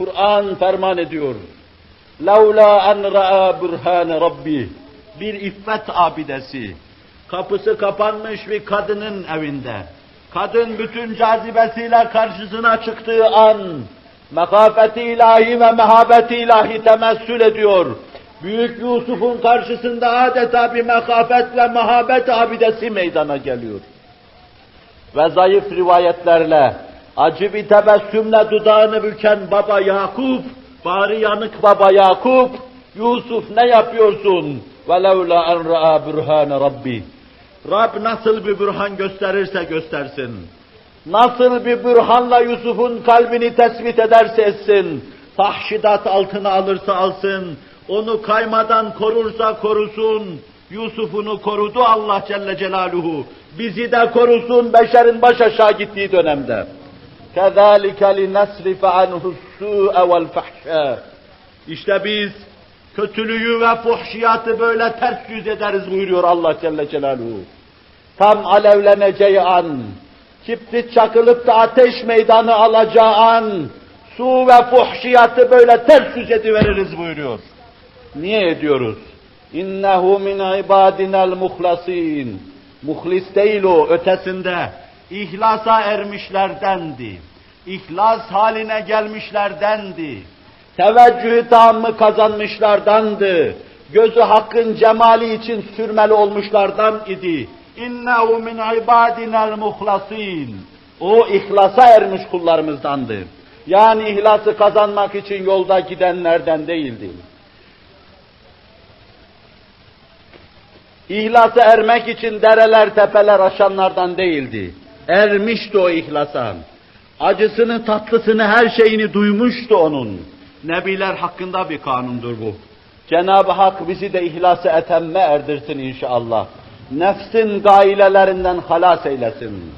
Kur'an ferman ediyor. Laula en ra'a burhan rabbi. Bir iffet abidesi. Kapısı kapanmış bir kadının evinde. Kadın bütün cazibesiyle karşısına çıktığı an, mekafeti ilahi ve mehabeti ilahi temessül ediyor. Büyük Yusuf'un karşısında adeta bir mekafet ve mehabet abidesi meydana geliyor. Ve zayıf rivayetlerle acı bir tebessümle dudağını büken baba Yakup, bari yanık baba Yakup, Yusuf ne yapıyorsun? وَلَوْلَا اَنْ رَآ بُرْهَانَ Rabbi. Rab nasıl bir bürhan gösterirse göstersin. Nasıl bir bürhanla Yusuf'un kalbini tespit ederse etsin. Tahşidat altına alırsa alsın. Onu kaymadan korursa korusun. Yusuf'unu korudu Allah Celle Celaluhu. Bizi de korusun beşerin baş aşağı gittiği dönemde. كَذَٰلِكَ لِنَسْرِفَ عَنْهُ السُّوءَ وَالْفَحْشَاءَ İşte biz kötülüğü ve fuhşiyatı böyle ters yüz ederiz buyuruyor Allah Celle Celaluhu. Tam alevleneceği an, kibrit çakılıp da ateş meydanı alacağı an, su ve fuhşiyatı böyle ters yüz ediveririz buyuruyor. Niye ediyoruz? İnnehu min ibadinel muhlasin. Muhlis değil o, ötesinde. İhlasa ermişlerdendi. İhlas haline gelmişlerdendi. Teveccühü tamamı kazanmışlardandı. Gözü hakkın cemali için sürmeli olmuşlardan idi. İnnehu min ibadinel muhlasin. O ihlasa ermiş kullarımızdandı. Yani ihlası kazanmak için yolda gidenlerden değildi. İhlasa ermek için dereler tepeler aşanlardan değildi. Ermişti o ihlasa. Acısını tatlısını her şeyini duymuştu onun. Nebiler hakkında bir kanundur bu. Cenab-ı Hak bizi de ihlası etemme erdirsin inşallah. Nefsin gailelerinden halas eylesin.